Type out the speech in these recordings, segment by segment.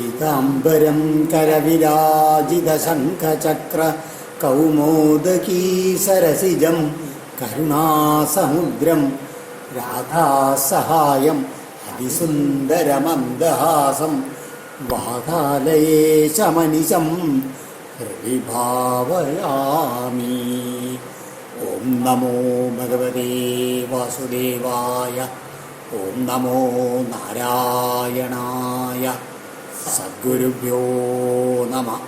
പീതാംബരം കരവിരാജിതശംഖചക്ര കൗമോദകീ സരസിജം കരുണാസമുദ്രം രാധാസഹായം അതിസുന്ദരമന്ദഹാസം വാതാലയേ ശമനിശം ഹൃദി ഭാവയാമി ഓം നമോ ഭഗവതേ വാസുദേവായ. ഓം നമോ നാരായണായ. സദ്ഗുരുഭ്യോ നമ.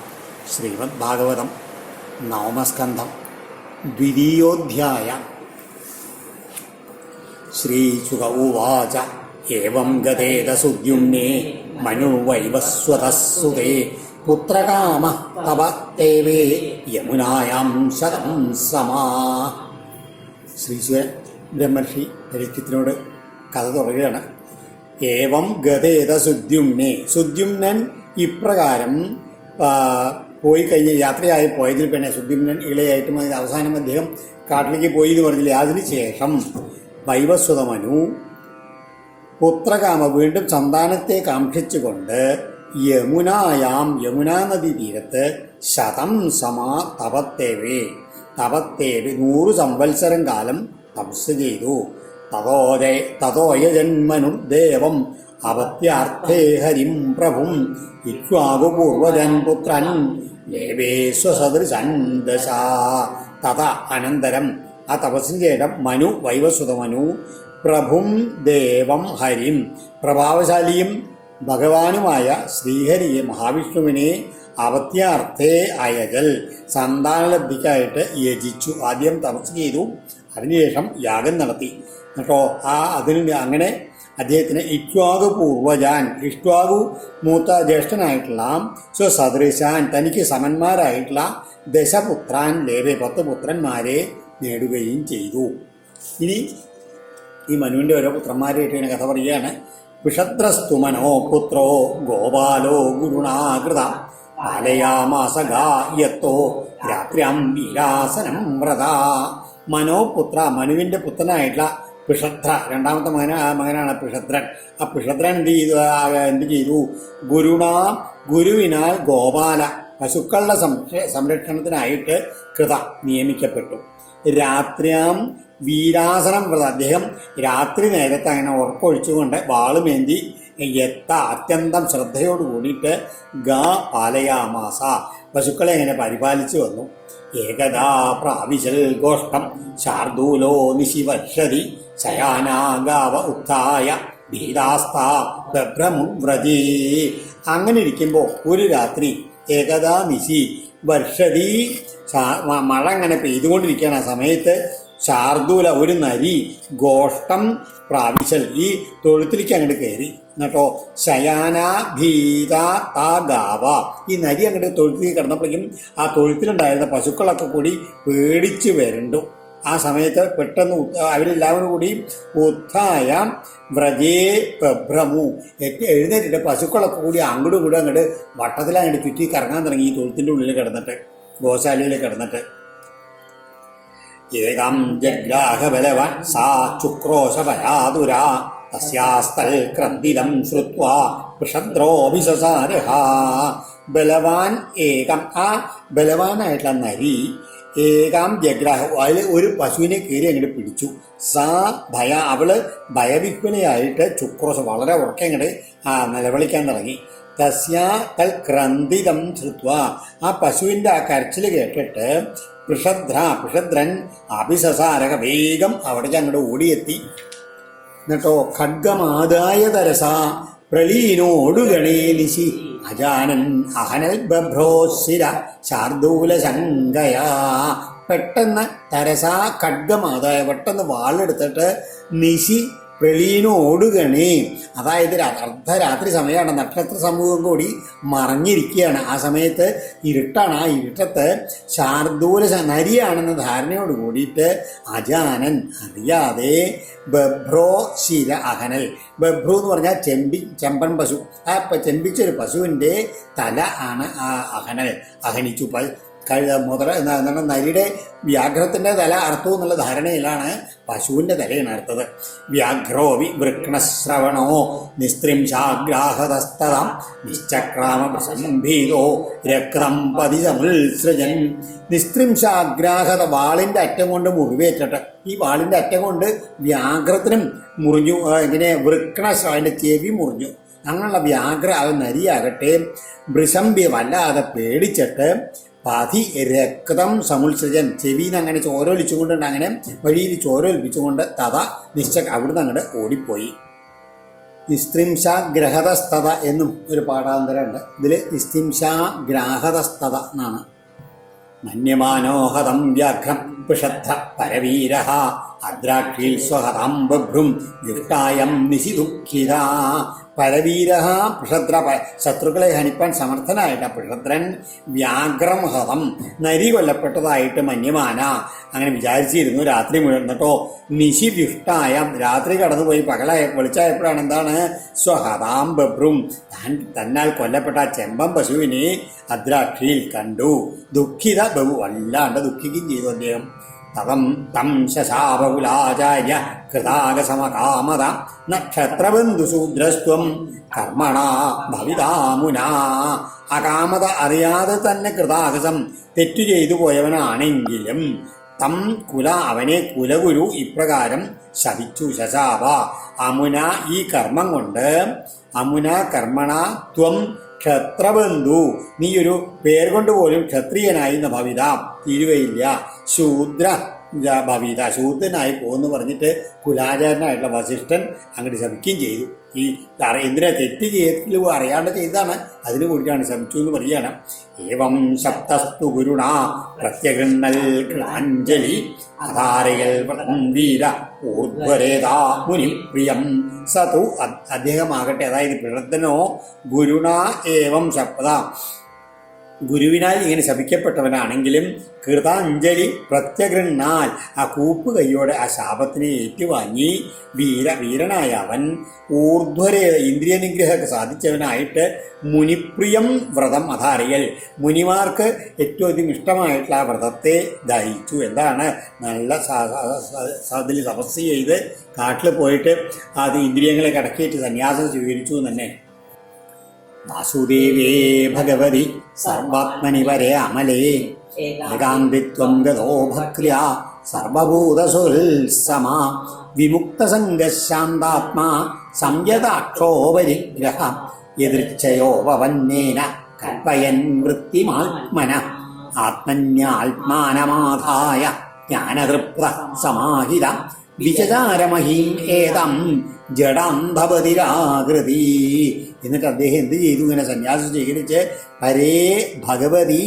ശ്രീമദ് ഭാഗവതം നവമസ്കന്ധം ദ്വിതീയോധ്യായ. ശ്രീശുക ഉവാച. ഏവം ഗതേത മനു മനുവൈവസ്വതസ്സുതേ പുത്രകാമ തവ തേവേ യമുനായാം ശതം സമാ. ശ്രീശുവ ബ്രഹ്മർഷി പരീക്ഷത്തിനോട് കഥ തുടരുകയാണ്. ഏവം ഗതേത സുദ്യുമ്നെ. സുദ്യുമ്നൻ ഇപ്രകാരം പോയി കഴിഞ്ഞ് യാത്രയായി പോയതിൽ പിന്നെ സുദ്യുമ്നൻ ഇളയായിട്ടും അതിന് അവസാനം അദ്ദേഹം കാട്ടിലേക്ക് പോയി എന്ന് പറഞ്ഞില്ലേ അതിനുശേഷം വൈവസ്വതമനു പുത്രകാമ വീണ്ടും സന്താനത്തെ കാക്ഷിച്ചുകൊണ്ട് യമുനായാം യമുനാ നദി തീരത്ത് ശതം സമാ തപത്തേവേ. തപത്തേവേ നൂറ് സംവത്സരം കാലം തപസ് ചെയ്തു. തതോജയ തതോയജന്മനു ദേവം അവത്യാർത്ഥേ ഹരിം പ്രഭും ഇക്വാകുപൂർവജൻ പുത്രൻ ദേവേശ്വസദൃശൻ ദശ. തഥ അനന്തരം ആ തപസ്സിന് ശേഷം മനു വൈവസുതമനു പ്രഭും ദേവം ഹരിം. പ്രഭാവശാലിയും ഭഗവാനുമായ ശ്രീഹരിയെ മഹാവിഷ്ണുവിനെ അവത്യാർത്ഥേ അയകൽ. സന്താനലബ്ധിക്കായിട്ട് യജിച്ചു. ആദ്യം തപസ് ചെയ്തു. അതിനുശേഷം യാഗം നടത്തി. കേട്ടോ ആ അതിന് അങ്ങനെ അദ്ദേഹത്തിന് ഇഷ്വാഗു പൂർവജാൻ ഇഷ്വാഗു മൂത്ത ജ്യേഷ്ഠനായിട്ടുള്ള സ്വസദൃശാൻ തനിക്ക് സമന്മാരായിട്ടുള്ള ദശപുത്രാൻ ലേവെ പത്ത് പുത്രന്മാരെ നേടുകയും ചെയ്തു. ഇനി ഈ മനുവിന്റെ ഓരോ പുത്രന്മാരായിട്ട് കഥ പറയുകയാണ്. വിഷദ്രസ്തുമനോ പുത്രോ ഗോപാലോ ഗുരുണാകൃത. ആലയാമാസഗായത്തോ രാത്രി വീരാസനം വ്രത. മനോപുത്ര മനുവിന്റെ പുത്രനായിട്ടുള്ള പിഷദ്ര രണ്ടാമത്തെ മകന മകനാണ് പിഷദ്രൻ ആ പിഷദ്രൻ എന്ത് ചെയ്തു? എന്ത് ചെയ്തു? ഗുരുണാ ഗുരുവിനാൽ ഗോപാല പശുക്കളുടെ സംരക്ഷ- സംരക്ഷണത്തിനായിട്ട് കൃത നിയമിക്കപ്പെട്ടു. രാത്രിയാം വീരാസനം വ്രത. അദ്ദേഹം രാത്രി നേരത്തെ അങ്ങനെ ഉറക്കൊഴിച്ചുകൊണ്ട് വാളുമേന്തി എത്ത അത്യന്തം ശ്രദ്ധയോട് കൂടിയിട്ട് ഗാ പാലയാമാസ. പശുക്കളെ അങ്ങനെ പരിപാലിച്ചു വന്നു. ഏകദാ പ്രാവിശൽ ഗോഷ്ടം ശാർദൂലോ നിശിവർഷതി ശയാനാഗാവ ഉത്തായ ബഭ്രമുവ്രജീ അങ്ങനെ ഇരിക്കുമ്പോൾ ഒരു രാത്രി ഏകദാ നിശി വർഷതി മഴ അങ്ങനെ പെയ്തുകൊണ്ടിരിക്കുകയാണ് ആ സമയത്ത് ശാർദൂല ഒരു നരി ഗോഷ്ടം പ്രാവിശൽ ഈ തൊഴുത്തിലേക്ക് അങ്ങോട്ട് കയറി എന്നിട്ടോ ശയാന ഭീത താ ഗാവ. ഈ നരി അങ്ങോട്ട് തൊഴുത്തിൽ കിടന്നപ്പോഴേക്കും ആ തൊഴുത്തിലുണ്ടായിരുന്ന പശുക്കളൊക്കെ കൂടി പേടിച്ച് വരണ്ടു. ആ സമയത്ത് പെട്ടെന്ന് അവരെല്ലാവരും കൂടി ഉത്ഥായ വ്രജേ പ്രഭ്രമു എഴുന്നേറ്റിട്ട് പശുക്കളൊക്കെ കൂടി അങ്ങോട്ടും ഇങ്ങോട്ടും അങ്ങോട്ട് വട്ടത്തിലങ്ങോട്ട് ചുറ്റി കറങ്ങാൻ തുടങ്ങി ഈ തൊഴുത്തിന്റെ ഉള്ളിൽ കിടന്നിട്ട് ഗോശാലയിൽ കിടന്നിട്ട്. ഏകം ജഗ്രാഹബലവ സാ ചുക്രോശപരാതുര തസ്യാസ്തൽ ക്രന്ദിതം ശ്രുത്വാ വൃഷദ്രോഭിസസാരഹ ബലവാൻ ഏകം ആ ബലവാനായിട്ടുള്ള നരി ഏകാം ജഗ്രാഹ അതിൽ ഒരു പശുവിനെ കയറി അങ്ങോട്ട് പിടിച്ചു. സാ ഭയ അവൾ ഭയവിഹ്വലയായിട്ട് ചുക്രോശ വളരെ ഉറക്കെ അങ്ങോട്ട് ആ നിലവിളിക്കാൻ തുടങ്ങി. തസ്യാ തൽ ക്രന്ദിതം ശ്രുത്വ. ആ പശുവിന്റെ ആ കരച്ചിൽ കേട്ടിട്ട് പൃഷദ്ര പൃഷദ്രൻ അഭിസസാരക വേഗം അവിടെ അങ്ങോട്ട് ഓടിയെത്തി. എന്നിട്ടോ ഖഡ്ഗമാദായ തരസ പ്രളീനോടുഗണേ നിശി. അജാനൻ അഹനൽ ബഭ്രോശിര ശാർദൂല ശങ്കയാ പെട്ടെന്ന് തരസ ഖഡ്ഗമാതായ പെട്ടെന്ന് വാളെടുത്തിട്ട് നിശി വെളീനോടുകണേ അതായത് അർദ്ധരാത്രി സമയമാണ്. നക്ഷത്ര സമൂഹം കൂടി മറഞ്ഞിരിക്കുകയാണ്. ആ സമയത്ത് ഇരുട്ടാണ്. ആ ഇരുട്ടത്ത് ശാർദൂല നരിയാണെന്ന ധാരണയോട് കൂടിയിട്ട് അജാനൻ അറിയാതെ ബഭ്രോ ശിര അഹനൽ. ബഭ്രു എന്ന് പറഞ്ഞാൽ ചെമ്പി ചെമ്പൻ പശു. ആ ചെമ്പിച്ചൊരു പശുവിന്റെ തല ആണ് ആ അഹനൽ. അഹനിച്ചു. കഴുത മുതല എന്താ- എന്താണ് നരിയുടെ വ്യാഘ്രത്തിന്റെ തല അർത്ഥവും എന്നുള്ള ധാരണയിലാണ് പശുവിന്റെ തലയാണ് അർത്ഥത് വ്യാഘ്രോ വി വൃക്ണശ്രവണോ നിസ്ത്രിംശാഗ്രാഹതസ്തം പ്രസംഭീതോ രക്തം പതിതമുത്സൃജൻ. നിസ്ത്രിംശാഗ്രാഹത വാളിന്റെ അറ്റം കൊണ്ട് മുറിവേറ്റിട്ട് ഈ വാളിന്റെ അറ്റം കൊണ്ട് വ്യാഘ്രത്തിനും മുറിഞ്ഞു ഇങ്ങനെ വൃക്ണശ്രവന്റെ ചെവി മുറിഞ്ഞു. അങ്ങനെയുള്ള വ്യാഘ്ര അത് നരിയാകട്ടെ വൃഷംബി വല്ലാതെ പേടിച്ചിട്ട് പതി രക്തം സമുത്സൃജൻ. ചെവിന്ന് അങ്ങനെ ചോരോലിച്ചുകൊണ്ടുണ്ട് അങ്ങനെ വഴിയിൽ ചോരൊലിപ്പിച്ചുകൊണ്ട് തഥ നിശ്ച അവിടുന്ന് അങ്ങോട്ട് ഓടിപ്പോയി. നിസ്ത്രിംശ ഗ്രഹതസ്തത എന്നും ഒരു പാഠാന്തരമുണ്ട്. ഇതിൽ നിസ്ത്രിംശ ഗ്രാഹതസ്തത എന്നാണ്. മന്യമാനോഹതം വ്യാഘ്രം പിഷദ്ധ പരവീര അദ്രാക്ഷീൽ സ്വഹതാം ബഭ്രും ദുഷ്ടായം നിശിദുഃഖിത. പരവീര പിഷദ്ര ശത്രുക്കളെ ഹനിപ്പാൻ സമർത്ഥനായിട്ട് പിഷദ്രൻ വ്യാഘ്രം ഹതം നരി കൊല്ലപ്പെട്ടതായിട്ട് മന്യമാന. അങ്ങനെ വിചാരിച്ചിരുന്നു രാത്രി മുഴുവൻ. കേട്ടോ നിശിദുഷ്ടായ രാത്രി കടന്നുപോയി. പകലായ വെളിച്ചായപ്പോഴാണ് എന്താണ്? സ്വഹതാം ബബ്രും താൻ തന്നാൽ കൊല്ലപ്പെട്ട ചെമ്പം പശുവിനെ അദ്രാക്ഷിയിൽ കണ്ടു. ദുഃഖിത ബഹു വല്ലാണ്ട് ദുഃഖിക്കുകയും ചെയ്തു അദ്ദേഹം. തവം തം ശശാപകുലാചാര്യ കൃതാകസമകാമത നക്ഷത്രബന്ധുശൂദ്രസ്ത്വം കർമ്മണ ഭവിതാമുനാ അകാമത അറിയാതെ തന്നെ കൃതാകസം തെറ്റു ചെയ്തു പോയവനാണെങ്കിലും തം കുല അവനെ കുലഗുരു ഇപ്രകാരം ശപിച്ചു ശശാപ. അമുന ഈ കർമ്മം കൊണ്ട് അമുന കർമ്മണ ത്വം ക്ഷത്രബന്ധു. നീ ഒരു പേര് കൊണ്ട് പോലും ക്ഷത്രിയനായി എന്ന ഭവിത. തീരുവയില്ല. ശൂദ്ര ഭവിത. ശൂദ്രനായി പോകുന്നു പറഞ്ഞിട്ട് കുലാചാരനായിട്ടുള്ള വസിഷ്ഠൻ അങ്ങോട്ട് ശമിക്കുകയും ചെയ്തു. ഈ എന്തിനാ തെറ്റ് ചെയ്യത്തിലും അറിയാണ്ട് ചെയ്താണ് അതിന് കൂടിയാണ് ശ്രമിച്ചു എന്ന് പറയുകയാണ്. ഏവം ശബ്ദസ്തു ഗുരുണ പ്രത്യഗണ്ണൽ കൃതാഞ്ജലി അധാരകൾ വീര ഊർധ്വരേതാ മുനി പ്രിയം. സതു അദ്ദേഹമാകട്ടെ. അതായത് പിഴത്തനോ ഗുരുണ ഏവം ശബ്ദ ഗുരുവിനാൽ ഇങ്ങനെ ശപിക്കപ്പെട്ടവനാണെങ്കിലും കൃതാഞ്ജലി പ്രത്യഗൃണ്ണാൽ ആ കൂപ്പ് കൈയോടെ ആ ശാപത്തിനെ ഏറ്റുവാങ്ങി വീര വീരനായ അവൻ ഊർധ്വരെ ഇന്ദ്രിയ നിഗ്രഹമൊക്കെ സാധിച്ചവനായിട്ട് മുനിപ്രിയം വ്രതം അതാറിയൽ മുനിമാർക്ക് ഏറ്റവും അധികം ഇഷ്ടമായിട്ടുള്ള ആ വ്രതത്തെ ധരിച്ചു. എന്താണ്? നല്ല അതിൽ തപസ് ചെയ്ത് കാട്ടിൽ പോയിട്ട് അത് ഇന്ദ്രിയങ്ങളെ കടക്കിയിട്ട് സന്യാസം സ്വീകരിച്ചു തന്നെ വാസുദേവേ ഭഗവതി സർവാത്മനി വരെ അമലേ. ഏകാന്തിത്വം ഗതോ ഭക്രിയ സർവഭൂതസുൽസമ വിമുക്തസംഗശാന്താത്മാ സംയതാക്ഷോപരിഗ്രഹ യദൃച്ഛയോപവന്നേന കൽപ്പയൻ വൃത്തിമാത്മന. ആത്മന്യാത്മാനമാധായ ജ്ഞാനതൃപ്ത സമാഹിത. വിചചാരമഹീം ഏതം ജഡാന്ധപതിരാകൃതി എന്നിട്ട് അദ്ദേഹം എന്ത് ചെയ്തു? ഇങ്ങനെ സന്യാസം സ്വീകരിച്ച് ഹരേ ഭഗവതി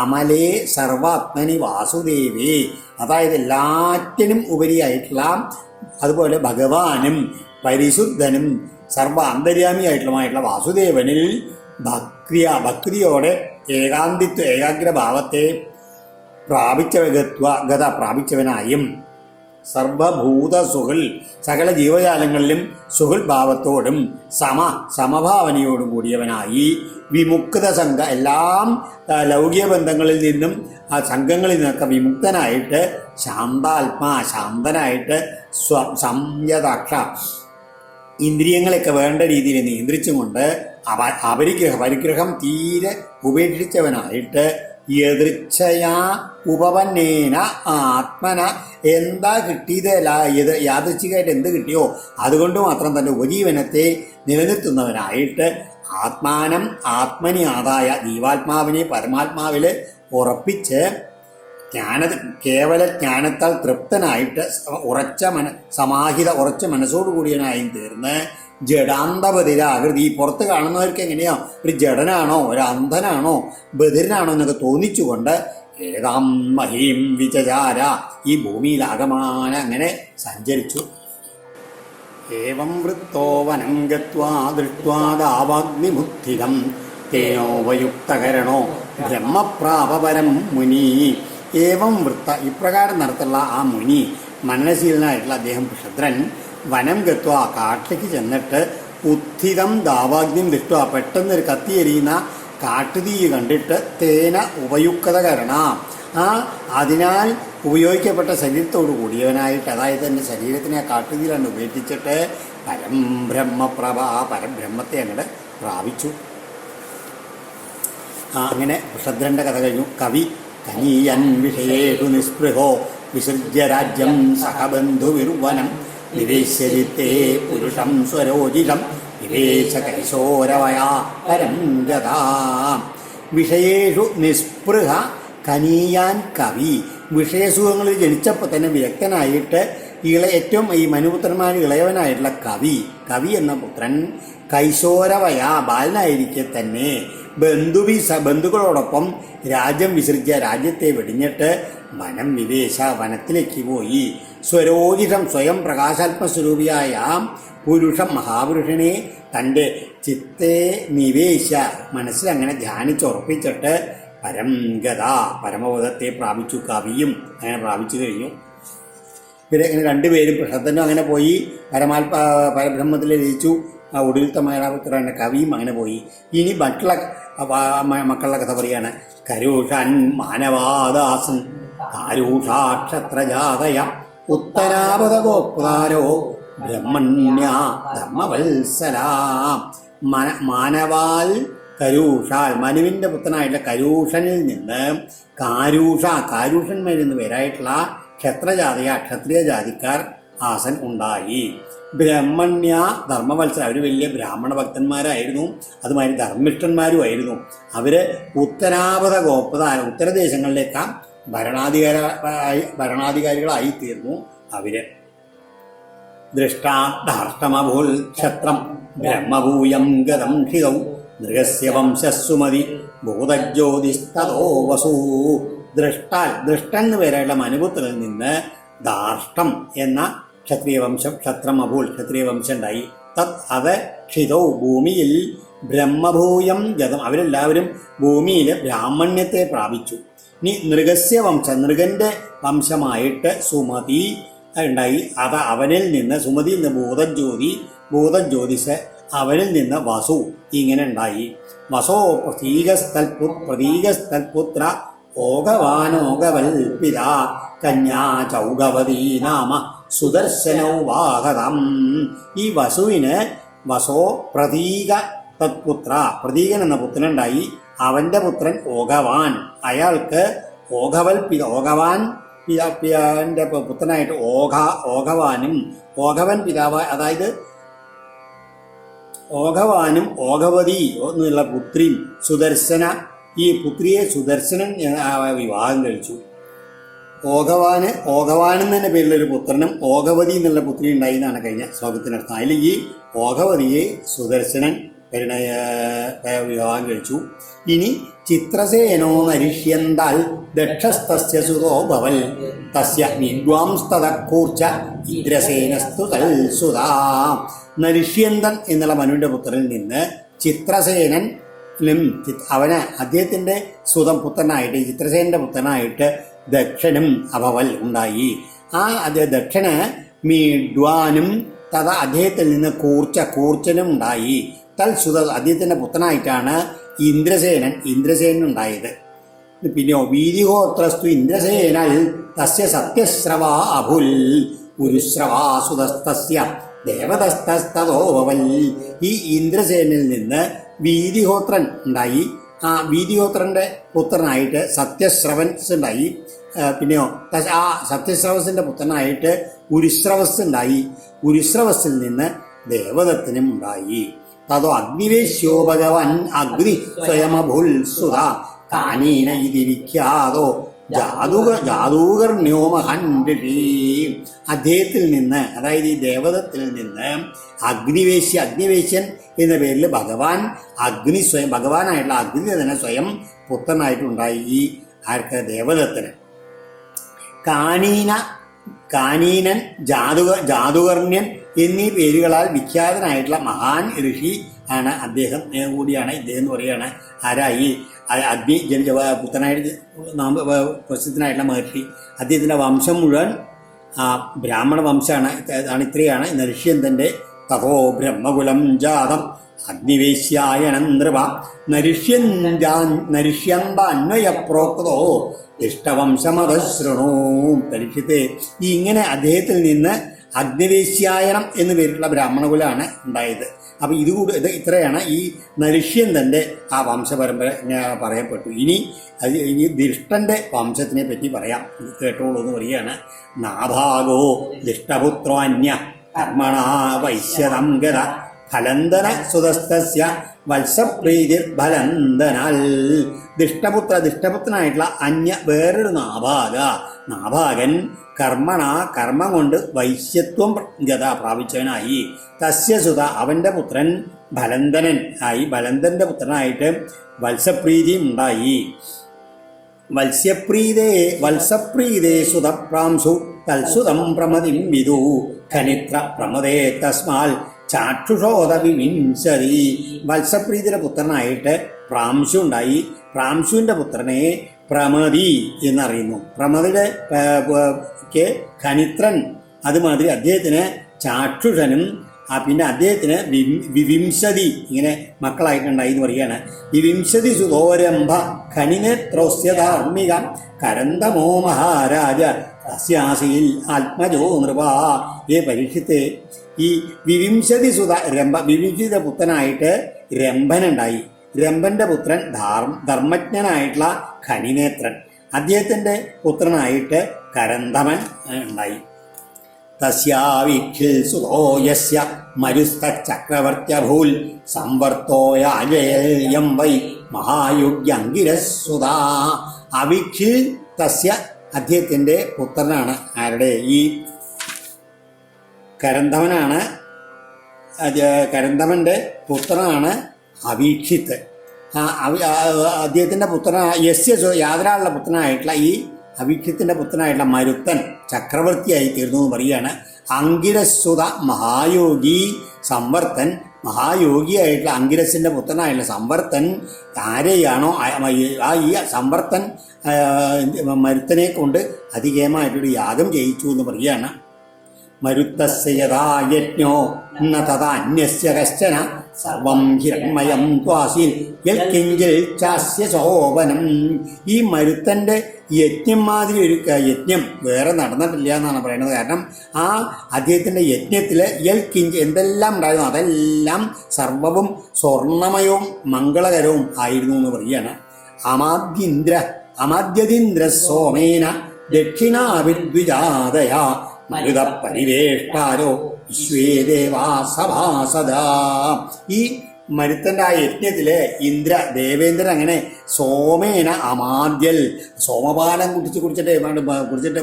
അമലേ സർവാത്മനി വാസുദേവി. അതായത് എല്ലാറ്റിനും ഉപരിയായിട്ടുള്ള അതുപോലെ ഭഗവാനും പരിശുദ്ധനും സർവ അന്തര്യാമിയായിട്ടുള്ളതുമായിട്ടുള്ള വാസുദേവനിൽ ഭക്രിയ ഭക്തിയോടെ ഏകാന്തിത്വ ഏകാഗ്രഭാവത്തെ പ്രാപിച്ച ഗത പ്രാപിച്ചവനായും സർവഭൂത സുഹൃൽ സകല ജീവജാലങ്ങളിലും സുഹൽ ഭാവത്തോടും സമ സമഭാവനയോടും കൂടിയവനായി വിമുക്ത സംഘ എല്ലാം ലൗകിക ബന്ധങ്ങളിൽ നിന്നും ആ സംഘങ്ങളിൽ നിന്നൊക്കെ വിമുക്തനായിട്ട് ശാന്താത്മാ ശാന്തനായിട്ട് സ്വ സംയതാക്ഷ ഇന്ദ്രിയങ്ങളെയൊക്കെ വേണ്ട രീതിയിൽ നിയന്ത്രിച്ചുകൊണ്ട് അവ അപരിഗ്രഹ പരിഗ്രഹം തീരെ ഉപേക്ഷിച്ചവനായിട്ട് യദൃച്ഛയാ ഉപവന്നേന ആത്മന. എന്താ കിട്ടിയത്? ലാ- ഇത് യാദൃച്ഛികമായിട്ട് എന്ത് കിട്ടിയോ? അതുകൊണ്ട് മാത്രം തന്റെ ഉപജീവനത്തെ നിലനിർത്തുന്നവനായിട്ട് ആത്മാനം ആത്മനി ആദായ ജീവാത്മാവിനെ പരമാത്മാവിൽ ഉറപ്പിച്ച് ജ്ഞാന കേവല ജ്ഞാനത്താൽ തൃപ്തനായിട്ട് ഉറച്ച മന സമാഹിത ഉറച്ച മനസ്സോടുകൂടിയനായും തീർന്ന് ജഡാന്തബദിരാകൃതി പുറത്ത് കാണുന്നവർക്ക് എങ്ങനെയാ? ഒരു ജഡനാണോ? ഒരു അന്ധനാണോ? ബദിരനാണോ എന്നൊക്കെ തോന്നിച്ചുകൊണ്ട് ഏതാം മഹീം വിചചാര ഈ ഭൂമിയിൽ ആകമാന അങ്ങനെ സഞ്ചരിച്ചു. ഏവം വൃത്തോ വനം ഗത്വാ തേനോപയുക്തകരണോ ബ്രഹ്മപ്രാപരം മുനി. ഏവം വൃത്ത. ഇപ്രകാരം നടത്തുള്ള ആ മുനി മനനശീലനായിട്ടുള്ള അദ്ദേഹം ക്ഷദ്രൻ. വനം ഗത്വ കാട്ടിലേക്ക് ചെന്നിട്ട് ഉത്ഥിതം ദാവാഗ്നിയും ദൃഷ്ട പെട്ടെന്ന് ഒരു കത്തി എരിയുന്ന കാട്ടുതീ കണ്ടിട്ട് തേന ഉപയുക്തത കരണം. ആ അതിനാൽ ഉപയോഗിക്കപ്പെട്ട ശരീരത്തോടു കൂടിയവനായിട്ട് അതായത് എന്റെ ശരീരത്തിനെ ആ കാട്ടുതീയിലാണ് ഉപേക്ഷിച്ചിട്ട് പരംബ്രഹ്മപ്രഭ ആ പരബ്രഹ്മത്തെ അങ്ങോട്ട് പ്രാപിച്ചു. അങ്ങനെ വൃഷദ്രന്റെ കഥ കഴിഞ്ഞു. കവി കനീയൻ വിഷയേഷു നിസ്പൃഹോ വിസൃജ്യ രാജ്യം സഹബന്ധു സഹബന്ധുവിർവനം നിവേശ്യരിത്തേ പുരുഷം സ്വരോചിതം നിവേശകൈശോരവയാ പരം വിഷയേഷു നിസ്പൃഹ കനീയാൻ കവി. വിഷയസുഖങ്ങളിൽ ജനിച്ചപ്പോൾ തന്നെ വ്യക്തനായിട്ട് ഇള ഏറ്റവും ഈ മനുപുത്രന്മാരിൽ ഇളയവനായിട്ടുള്ള കവി കവി എന്ന പുത്രൻ കൈശോരവയ ബാലനായിരിക്കെ തന്നെ. ബന്ധുവി ബന്ധുക്കളോടൊപ്പം രാജ്യം വിസർജിച്ച രാജ്യത്തെ വെടിഞ്ഞിട്ട് വനം വിവേശ വനത്തിലേക്ക് പോയി. സ്വരോചിതം സ്വയം പ്രകാശാത്മസ്വരൂപിയായ പുരുഷം മഹാപുരുഷനെ തന്റെ ചിത്തെ നിവേശ മനസ്സിൽ അങ്ങനെ ധ്യാനിച്ചുറപ്പിച്ചിട്ട് പരംഗത പരമബോധത്തെ പ്രാപിച്ചു കവിയും അങ്ങനെ പ്രാപിച്ചു കഴിഞ്ഞു. ഇവരെ ഇങ്ങനെ രണ്ടുപേരും പ്രശസ്തനും അങ്ങനെ പോയി. പരമാത്മ പരബ്രഹ്മത്തിൽ ലയിച്ചു ആ മൈനാപുത്രൻ കവിയും അങ്ങനെ പോയി. ഇനി മറ്റുള്ള മക്കളുടെ കഥ പറയാണ്. കരൂഷൻ മാനവാദാസൻ കാരൂഷാക്ഷത്രജാതയ. ഉത്തരാപദഗോപ്താരോ ബ്രഹ്മണ്യ ധർമ്മവത്സലാം മന മാനവാൽ കരൂഷാൽ മനുവിന്റെ പുത്രനായിട്ടുള്ള കരൂഷനിൽ നിന്ന് കാരൂഷ കാരൂഷന്മാരിൽ നിന്ന് പേരായിട്ടുള്ള ക്ഷത്രജാതിയ ക്ഷത്രിയ ജാതിക്കാർ ആസൻ ഉണ്ടായി. ബ്രഹ്മണ്യ ധർമ്മവത്സര അവർ വലിയ ബ്രാഹ്മണ ഭക്തന്മാരായിരുന്നു. അതുമാതിരി ധർമ്മിഷ്ഠന്മാരുമായിരുന്നു. അവർ ഉത്തരാപത ഗോപത ഉത്തരദേശങ്ങളിലേക്ക് ഭരണാധികാര ഭരണാധികാരികളായി തീർന്നു. അവർ ദൃഷ്ടാർഷ്ടമഭൂൽ ക്ഷത്രം ബ്രഹ്മഭൂയം ഗതം ഹിതൗ നൃഗസ്യ വംശസ്സുമതി ഭൂതജ്യോതിസ്തോ വസൂ. ദൃഷ്ടാൽ ദൃഷ്ടൻ പേരായുള്ള മനുപുത്രനിൽ നിന്ന് ദാർഷ്ടം എന്ന ക്ഷത്രിയ വംശം ക്ഷത്രം അഭൂൽ ക്ഷത്രിയ വംശം ഉണ്ടായി. തത് അത് ക്ഷിതൗ ഭൂമിയിൽ ബ്രഹ്മഭൂയം ഗതം. അവരെല്ലാവരും ഭൂമിയിൽ ബ്രാഹ്മണ്യത്തെ പ്രാപിച്ചു. ഇനി നൃഗസ്യ വംശം നൃഗന്റെ വംശമായിട്ട് സുമതി ഉണ്ടായി. അത് അവനിൽ നിന്ന് സുമതിയിൽ നിന്ന് ഭൂതജ്യോതി ഭൂതജ്യോതിഷ അവനിൽ നിന്ന് വസു ഇങ്ങനെ ഉണ്ടായി. വസോ പ്രതീകസ്ഥൽപു പ്രതീകസ്ഥൽപുത്ര ഓഗവാനോഗവൽപിത കന്യാ ചൗഗവതി നാമ സുദർശനോ വാഹതം. ഈ വസുവിന് വസോ പ്രതീക തത്പുത്ര പ്രതീകൻ എന്ന പുത്രനുണ്ടായി അവന്റെ പുത്രൻ ഓഘവാൻ അയാൾക്ക് ഓഘവൽ പിതാ പിതാവിന്റെ പുത്രനായിട്ട് ഓഘ ഓഘവാനും ഓഘവൻ പിതാവ് അതായത് ഓഘവാനും ഓഘവതി എന്നുള്ള പുത്രിയും സുദർശന ഈ പുത്രിയെ സുദർശനൻ വിവാഹം കഴിച്ചു. ഓഘവാന് ഓഘവാൻ എന്ന പേരിലൊരു പുത്രനും ഓഘവതി എന്നുള്ള പുത്രി ഉണ്ടായി എന്നാണ് കഴിഞ്ഞ ശ്ലോകത്തിനർത്ഥം. അതിൽ ഈ ഓഘവതിയെ സുദർശനൻ പരിണയ വിവാഹം കഴിച്ചു. ഇനി ചിത്രസേനോ നരിഷ്യന്താൽ ദക്ഷസ്തസ്യ സുതോ ഭവൽ തസ്യ വിദ്വാംസ്തൂർച്ച ഇന്ദ്രസേനസ്തു തൽ സുതാ നരിഷ്യന്തൻ എന്നുള്ള മനുവിന്റെ പുത്രനിൽ നിന്ന് ചിത്രസേനൻ അവന് അദ്ദേഹത്തിന്റെ സുതം പുത്രനായിട്ട് ചിത്രസേനന്റെ പുത്രനായിട്ട് ദക്ഷനും അഭവൽ ഉണ്ടായി. ആ അദ്ദേഹ ദക്ഷന് മീഡ്വാനും തഥ അദ്ദേഹത്തിൽ നിന്ന് കൂർച്ച കൂർച്ചനും ഉണ്ടായി. തൽസുത അദ്ദേഹത്തിന്റെ പുത്രനായിട്ടാണ് ഇന്ദ്രസേനൻ ഇന്ദ്രസേനൻ ഉണ്ടായത് പിന്നെയോ വീതിഹോത്രസ്തു ഇന്ദ്രസേനൽ തസ്യ സത്യശ്രവ അഭുൽ ഉരുശ്രവാസുതസ്തസ്യ ദേവതസ്തസ്തതോവൽ ഈ ഇന്ദ്രസേനിൽ നിന്ന് വീതിഹോത്രൻ ഉണ്ടായി. ആ വീതിഹോത്രന്റെ പുത്രനായിട്ട് സത്യശ്രവൻസ് ഉണ്ടായി. പിന്നെയോ ആ സത്യശ്രവസിന്റെ പുത്രനായിട്ട് ഉരുശ്രവസ് ഉണ്ടായി. ഉരുശ്രവസിൽ നിന്ന് ദേവദത്തിനും ഉണ്ടായി. തതോ അഗ്നിവേശ്യോ ഭഗവൻ അഗ്നി സ്വയമഭുൽ സുത. കാനീന ഇതി വിഖ്യാതോ ജാതുക ജാതൂകർണ്യോ അദ്ദേഹത്തിൽ നിന്ന് അതായത് ഈ ദേവതത്തിൽ നിന്ന് അഗ്നിവേശ്യ അഗ്നിവേശ്യൻ എന്ന പേരിൽ ഭഗവാൻ അഗ്നി സ്വയം ഭഗവാനായിട്ടുള്ള അഗ്നി തന്നെ സ്വയം പുത്രനായിട്ടുണ്ടായി ഈ ആർക്ക് ദേവതത്തിന്. കാനീന കാനീനൻ ജാതുക ജാതുകർണ്യൻ എന്നീ പേരുകളാൽ വിഖ്യാതനായിട്ടുള്ള മഹാൻ ഋഷി ആണ് അദ്ദേഹം. കൂടിയാണ് ഇദ്ദേഹം എന്ന് പറയുകയാണ് ആരാ ഈ അഗ്നി ജനിച്ച പുത്രനായിട്ട് വ- പ്രസിദ്ധനായിട്ടുള്ള മഹർഷി. അദ്ദേഹത്തിന്റെ വംശം മുഴുവൻ ബ്രാഹ്മണ വംശമാണ്. ആണ് ഇത്രയാണ്. നരിഷ്യന്തന്റെ തഥോ ബ്രഹ്മകുലം ജാതം അഗ്നിവേശ്യായണം നൃപ. നരിഷ്യന്താന്വയ പ്രോക്തോ ഇഷ്ടവംശമതശൃണു ഇങ്ങനെ അദ്ദേഹത്തിൽ നിന്ന് അഗ്നിവേശ്യായനം എന്ന് പേരിട്ടുള്ള ബ്രാഹ്മണകുലാണ് ഉണ്ടായത്. അപ്പൊ ഇതുകൂടി ഇത് ഇത്രയാണ് ഈ നരിഷ്യന്തന്റെ ആ വംശപരമ്പര പറയപ്പെട്ടു. ഇനി അത് ഇനി ദിഷ്ടന്റെ വംശത്തിനെ പറ്റി പറയാം. ഇത് കേട്ടോളൂ എന്ന് പറയുകയാണ്. നാഭാഗോ ദിഷ്ടപുത്രോന്യ കർമ്മണ വൈശ്യതം ഗത ഫലന്തന സുതസ്തസ്യ വത്സപ്രീതിർ ഫലന്തനാൽ. ദിഷ്ടപുത്ര ദിഷ്ടപുത്രനായിട്ടുള്ള അന്യ വേറൊരു നാഭാഗ നാഭാഗൻ കർമ്മണ കർമ്മം കൊണ്ട് വൈശ്യത്വം ഗത പ്രാപിച്ചവനായി. തസ്യസുത അവന്റെ പുത്രൻ ബലന്തനൻ ആയി ഫലന്തന്റെ പുത്രനായിട്ട് വത്സപ്രീതി ഉണ്ടായി. വത്സ്യപ്രീതേ വത്സപ്രീതേ സുതപ്രാംസു തൽസുതം പ്രമതിം വിദു. ഖനിത്ര പ്രമദേ തസ്മാൽ ചാക്ഷുഷോത വിവിംശതി. വത്സപ്രീതിയുടെ പുത്രനായിട്ട് പ്രാംശു ഉണ്ടായി. പ്രാംശുവിന്റെ പുത്രനെ പ്രമതി എന്നറിയുന്നു. പ്രമതിയുടെ ഖനിത്രൻ അതുമാതിരി അദ്ദേഹത്തിന് ചാക്ഷുഷനും ആ പിന്നെ അദ്ദേഹത്തിന് വിവിംശതി ഇങ്ങനെ മക്കളായിട്ടുണ്ടായി എന്ന് പറയുകയാണ്. വിവിംശതി സുതോരംഭ ഖനിനേത്രോസ്യ ധാർമ്മിക കരന്തമോ മഹാരാജ തസ്യാസിയിൽ ആത്മജോ നൃപ. ഏ പരീക്ഷത്തെ ഈ വിവിംശതി സുത രംഭ വിവിംശിത പുത്തനായിട്ട് രംഭനുണ്ടായി. രംഭന്റെ പുത്രൻ ധാർ- ധർമ്മജ്ഞനായിട്ടുള്ള ഖനിനേത്രൻ. അദ്ദേഹത്തിന്റെ പുത്രനായിട്ട് കരന്തമൻ ഉണ്ടായി. തസ്യാവിഖിൽ സുതോയസ്യ മരുസ്തചക്രവർത്യഭൂൽ സംവർത്തോയാജയം വൈ മഹായുഗ്യങ്കിരസുതാ അവിഖിൽ തസ്യ അദ്ദേഹത്തിന്റെ പുത്രനാണ് ആരുടെ? ഈ കരന്തവനാണ് അത് കരന്തവന്റെ പുത്രനാണ് അവീക്ഷിത്ത്. അദ്ദേഹത്തിന്റെ പുത്രന യസ്യ യസ് യാതനാളുടെ പുത്രനായിട്ടുള്ള ഈ അവീക്ഷിത്തിന്റെ പുത്രനായിട്ടുള്ള മരുത്തൻ ചക്രവർത്തിയായി തീർന്നു എന്ന് പറയുകയാണ്. അങ്കിരസുത മഹായോഗി സംവർത്തൻ മഹായോഗിയായിട്ടുള്ള അങ്കിരസിന്റെ പുത്രനായിട്ടുള്ള സംവർത്തൻ ആരെയാണോ ആ- ഈ സംവർത്തൻ മരുത്തനെ കൊണ്ട് അതികേമായിട്ടൊരു യാഗം ചെയ്യിച്ചു എന്ന് പറയുകയാണ്. യജ്ഞോ ന കശ്ചന സർവം ഹിരൺമയം ത്വാസിൽ. യൽക്കിഞ്ചിൽ ചാസ്യ ശോഭനം. ഈ മരുത്തന്റെ യജ്ഞം മാതിരി ഒരു യജ്ഞം വേറെ നടന്നിട്ടില്ല എന്നാണ് പറയുന്നത്. കാരണം ആ അദ്ദേഹത്തിന്റെ യജ്ഞത്തിൽ യൽ കിഞ്ച് എന്തെല്ലാം ഉണ്ടായിരുന്നു അതെല്ലാം സർവവും സ്വർണമയവും മംഗളകരവും ആയിരുന്നു എന്ന് പറയുകയാണ്. അമാദ്യന്ദ്ര അമാദ്യതീന്ദ്ര സോമേന ദക്ഷിണാവിദ്വിജാതയ. മരുത പരിവേഷ്ടാരോ വിശ്വേ ദേവാ സഭാസദാ ഈ മരുത്തന്റെ ആ യജ്ഞത്തിൽ ഇന്ദ്ര ദേവേന്ദ്രൻ അങ്ങനെ സോമേന അമാദ്യൽ സോമപാലം കുടിച്ച് കുടിച്ചിട്ട് കുടിച്ചിട്ട്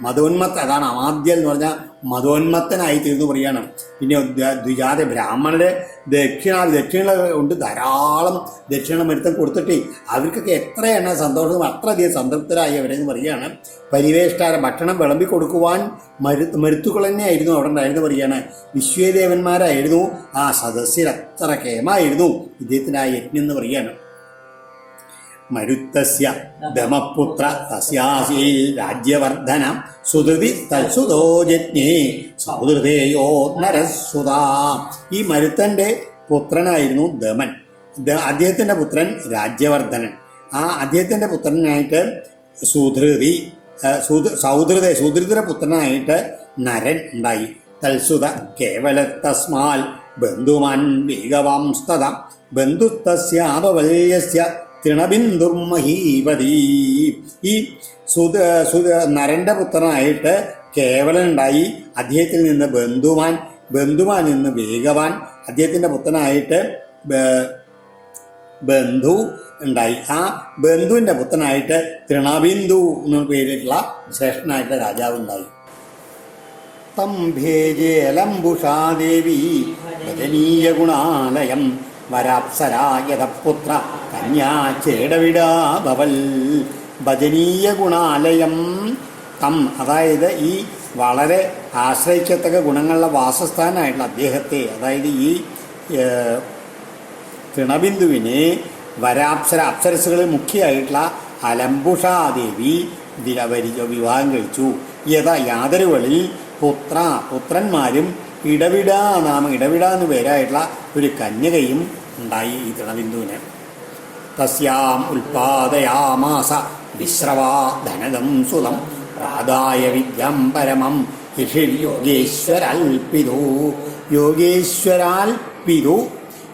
മതോന്മത്ത അതാണ് അമാദ്യൽ എന്ന് പറഞ്ഞാൽ മതോന്മത്തനായി തീർന്നു പറയുകയാണ്. പിന്നെ ദ്വ- ദ്വിജാത ബ്രാഹ്മണരെ ദക്ഷിണ ദക്ഷിണ കൊണ്ട് ധാരാളം ദക്ഷിണ മരുത്തം കൊടുത്തിട്ട് അവർക്കൊക്കെ എത്രയാണ് സന്തോഷം അത്രയധികം സംതൃപ്തരായി അവരെന്ന് പറയുകയാണ്. പരിവേഷ്ടാര ഭക്ഷണം വിളമ്പി കൊടുക്കുവാൻ മരു മരുത്തുകൾ തന്നെയായിരുന്നു അവിടെ ഉണ്ടായിരുന്നു പറയുകയാണ്. വിശ്വദേവന്മാരായിരുന്നു ആ സദസ്സിൽ അത്ര കേമായിരുന്നു ഇദ്ദേഹത്തിന്റെ ആ യജ്ഞം എന്ന് പറയുകയാണ്. മരുത്തസ്യ ദമപുത്ര തസ്യാസി രാജ്യവർദ്ധന സുധൃതി തത്സുതോ ജജ്ഞേ സൗഹൃദേയോ നരസുതാ ഈ മരുത്തന്റെ പുത്രനായിരുന്നു ദമൻ അദ്ദേഹത്തിന്റെ പുത്രൻ രാജ്യവർദ്ധനൻ. ആ അദ്ദേഹത്തിന്റെ പുത്രനായിട്ട് സുധൃതി സൗഹൃദ സുധൃതിയുടെ പുത്രനായിട്ട് നരൻ ഉണ്ടായി. തൽസുത കേവല തസ്മാൽ ബന്ധുമാൻ വേഗവാംസ്തത ബന്ധുത്തസ്യാപവല്യസ്യ തൃണബിന്ദുർമഹീപതി ഈ സുത സുത നരന്റെ പുത്രനായിട്ട് കേവലൻ ഉണ്ടായി അദ്ദേഹത്തിൽ നിന്ന് ബന്ധുവാൻ ബന്ധുവാൻ നിന്ന് വേഗവാൻ അദ്ദേഹത്തിന്റെ പുത്രനായിട്ട് ബന്ധു ഉണ്ടായി. ആ ബന്ധുവിന്റെ പുത്രനായിട്ട് തൃണബിന്ദു എന്ന് പേരിട്ടുള്ള ശ്രേഷ്ഠനായിട്ട് രാജാവ് ഉണ്ടായി. തം ഭേജേലംബുഷാദേവി ഭജനീയ ഗുണാലയം വരാപ്സരായതപുത്ര കന്യാ ചേടവിടാഭവൽ. ഭജനീയ ഗുണാലയം. തം അതായത് ഈ വളരെ ആശ്രയിക്കത്തക്ക ഗുണങ്ങളുടെ വാസസ്ഥാനമായിട്ടുള്ള അദ്ദേഹത്തെ അതായത് ഈ തൃണബിന്ദുവിനെ വരാപ്സര അപ്സരസുകളിൽ മുഖ്യമായിട്ടുള്ള അലംബുഷാദേവി വിവാഹം കഴിച്ചു. യഥ യാതൊരുകളിൽ പുത്ര പുത്രന്മാരും ഇടവിടാ നാമം ഇടവിടാ എന്ന് പേരായിട്ടുള്ള ഒരു കന്യകയും ഉണ്ടായി ഈ തൃണബിന്ദുവിന് തസ്യാം ഉൽപാദയാമാസ വിശ്രവാ ധനദം സുതം പ്രാദായ വിദ്യം പരമം. യോഗേശ്വരൽപിതു. യോഗേശ്വരാൽപിതു.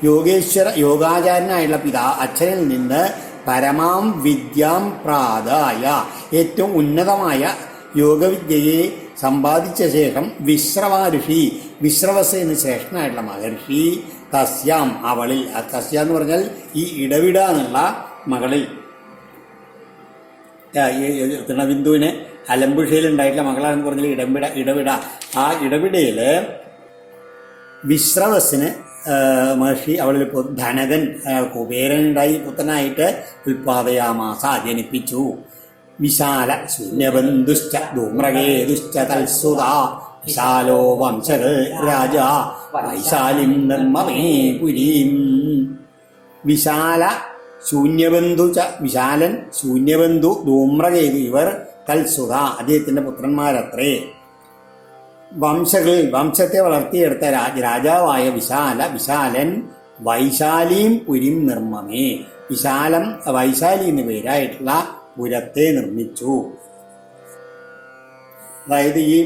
യോഗേശ്വര യോഗാചാര്യനായുള്ള പിതാ അച്ഛനിൽ നിന്ന് പരമാം വിദ്യാം പ്രാതായ ഏറ്റവും ഉന്നതമായ യോഗവിദ്യയെ സമ്പാദിച്ച ശേഷം വിശ്രവ ഋഷി. വിശ്രവസേന എന്ന് ശ്രേഷ്ഠനായിട്ടുള്ള മഹർഷി. തസ്യാം അവളിൽ തസ്യ എന്ന് പറഞ്ഞാൽ ഈ ഇടവിട എന്നുള്ള മകളിൽ. തിണബിന്ദുവിന് അലമ്പുഷയിൽ ഉണ്ടായിട്ടുള്ള മകളാണെന്ന് പറഞ്ഞാൽ ഇടവിട ഇടവിട. ആ ഇടവിടയിൽ വിശ്രവസിന് മഹർഷി അവളിൽ ധനകൻ കുബേരനുണ്ടായി പുത്രനായിട്ട് ഉൽപാദയാമാസ ജനിപ്പിച്ചു. വിശാല ശൂന്യബന്ധുശ്ച ധൂമ്രകേതുശ്ച തൽസുത. വിശാലോ വംശകൾ രാജ വൈശാലിം നിർമ്മമേ പുരീം. വിശാല ശൂന്യബന്ധു ച വിശാലൻ ശൂന്യബന്ധു ധൂമ്രകേതു ഇവർ തൽസുത അദ്ദേഹത്തിന്റെ പുത്രന്മാരത്രേ. വംശകൾ വംശത്തെ വളർത്തിയെടുത്ത രാജ രാജാവായ വിശാല വിശാലൻ വൈശാലിയും പുരിം നിർമ്മമേ. വിശാലം വൈശാലി എന്ന പേരായിട്ടുള്ള പുരത്തെ നിർമ്മിച്ചു. അതായത് ഈ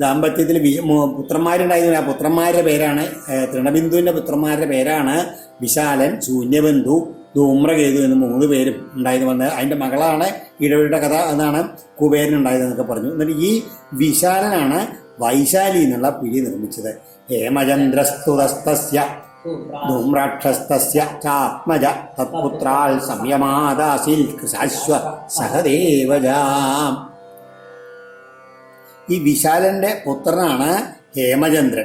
ദാമ്പത്യത്തിൽ വി പുത്രന്മാരുണ്ടായിരുന്നു ആ പുത്രന്മാരുടെ പേരാണ് തൃണബിന്ദുവിന്റെ പുത്രന്മാരുടെ പേരാണ് വിശാലൻ ശൂന്യബന്ധു ധൂമ്രകേതു എന്ന് മൂന്ന് പേരും ഉണ്ടായിരുന്നു. വന്ന് അതിന്റെ മകളാണ് ഇടവരുടെ കഥ എന്നാണ് കുബേരൻ ഉണ്ടായതെന്നൊക്കെ പറഞ്ഞു. എന്നിട്ട് ഈ വിശാലനാണ് വൈശാലി എന്നുള്ള പിടി നിർമ്മിച്ചത്. ഹേമചന്ദ്രസ്തുതസ്തസ്യ ധൂമ്രാക്ഷസ്തസ്യ ചാത്മജ തത്പുത്രാൽ സംയമാദാസിൽ ശാശ്വ സഹദേവജാം. ഈ വിശാലന്റെ പുത്രനാണ് ഹേമചന്ദ്രൻ.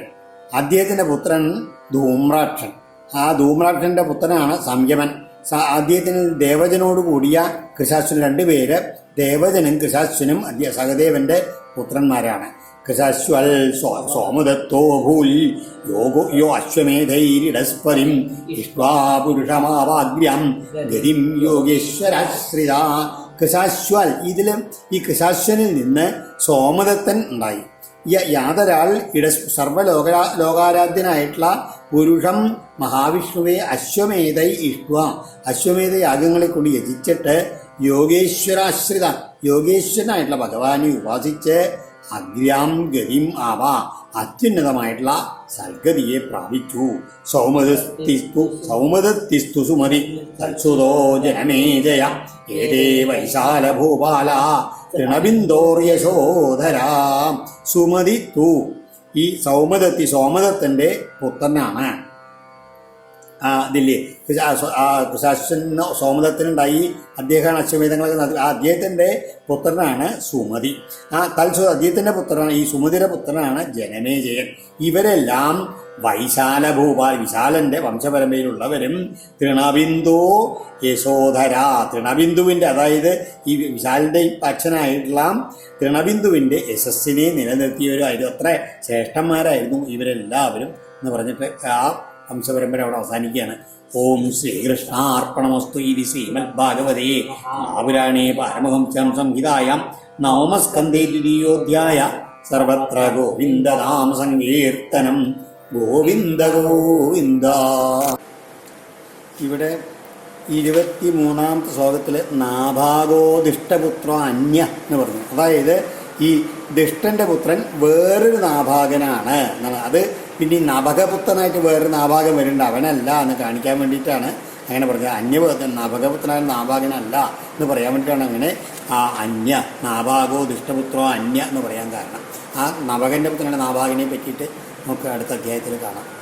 അദ്ദേഹത്തിന്റെ പുത്രൻ ധൂമ്രാക്ഷൻ. ആ ധൂമ്രാക്ഷന്റെ പുത്രനാണ് സംയമൻ. അദ്ദേഹത്തിന് ദേവജനോട് കൂടിയ കൃശാശ്വൻ രണ്ടുപേര് ദേവജനും കൃശാശ്വനും അദ്യ സഹദേവന്റെ പുത്രന്മാരാണ്. കൃശാശ്വൽ സോ- സോമദത്തോ ഭൂൽ യോഗോ യോ അശ്വമേധൈരിടസ്പരിം ഇഷ്വാ പുരുഷമാവാഗ്ര്യം ഗതിം യോഗേശ്വരാശ്രിത. കൃശാശ്വൽ ഇതിൽ ഈ കൃശാശ്വനിൽ നിന്ന് സോമദത്തൻ ഉണ്ടായി. യാതൊരാൾ ഇട സർവലോക ലോകാരാധ്യനായിട്ടുള്ള പുരുഷം മഹാവിഷ്ണുവെ അശ്വമേധൈ ഇഷ്ട അശ്വമേധ യാഗങ്ങളെ കൊണ്ട് യജിച്ചിട്ട് യോഗേശ്വരാശ്രിത യോഗേശ്വരനായിട്ടുള്ള ഭഗവാനെ ഉപാസിച്ച് അഗ്രാം ഗതിം ആവ. അത്യുന്നതമായിട്ടുള്ള സൽഗതിയെ പ്രാപിച്ചു. സൗമതസ്തിസ്തു സൗമതസ്തിസ്തു സുമതി. തത്സുതോ ജനമേജയ ഏതേ വൈശാല ഭൂപാല. തൃണബിന്ദോർയശോധരാ സുമതി തു ഈ സൗമതത്തി സോമതത്തിന്റെ പുത്രനാണ്. ഇതില്ലേ? കൃഷാശ്വന് സോമദത്തിനുണ്ടായി അദ്ദേഹമാണ് അശ്വമേധങ്ങളൊക്കെ ആ അദ്ദേഹത്തിന്റെ പുത്രനാണ് സുമതി. ആ തൽസു അദ്ദേഹത്തിന്റെ പുത്രനാണ് ഈ സുമതിയുടെ പുത്രനാണ് ജനനേജയൻ. ഇവരെല്ലാം വൈശാല ഭൂപാൽ വിശാലന്റെ വംശപരമ്പരയിലുള്ളവരും തൃണബിന്ദു യശോധര തൃണബിന്ദുവിന്റെ അതായത് ഈ വിശാലിന്റെ അച്ഛനായിട്ടുള്ള തൃണബിന്ദുവിന്റെ യശസ്സിനെ നിലനിർത്തിയവരായിരുന്നു. അത്ര ശ്രേഷ്ഠന്മാരായിരുന്നു ഇവരെല്ലാവരും എന്ന് പറഞ്ഞിട്ട് ആ വംശപരമ്പര അവിടെ അവസാനിക്കുകയാണ്. ഓം ശ്രീകൃഷ്ണ അർപ്പണമസ്തു ഇതി ശ്രീമദ് ഭാഗവതേ ആപുരാണേ പരമഹംസം സംഹിതായാം. നവമസ്കന്ധേ ദ്വിതീയോധ്യായ. സർവത്ര ഗോവിന്ദ നാമ സങ്കീർത്തനം. ഗോവിന്ദ ഗോവിന്ദ. ഇവിടെ ഇരുപത്തി മൂന്നാമത്തെ ശ്ലോകത്തിൽ നാഭാഗോ ദിഷ്ടപുത്ര അന്യ എന്ന് പറഞ്ഞു. അതായത് ഈ ദിഷ്ടന്റെ പുത്രൻ വേറൊരു നാഭാഗനാണ് എന്നാണ്. അത് പിന്നെ ഈ നവകപുത്രനായിട്ട് വേറൊരു നാഭാഗം വരുന്നുണ്ട്. അവനല്ല എന്ന് കാണിക്കാൻ വേണ്ടിയിട്ടാണ് അങ്ങനെ പറഞ്ഞത്. അന്യപുത്രൻ നവകപുത്രനായ നാഭാഗനല്ല എന്ന് പറയാൻ വേണ്ടിയിട്ടാണ് അങ്ങനെ ആ അന്യ നാഭാഗോ ദുഷ്ടപുത്രോ അന്യ എന്ന് പറയാൻ കാരണം. ആ നവകന്റെ പുത്രനായ നാഭാഗനെ പറ്റിയിട്ട് നമുക്ക് അടുത്ത അധ്യായത്തിൽ കാണാം.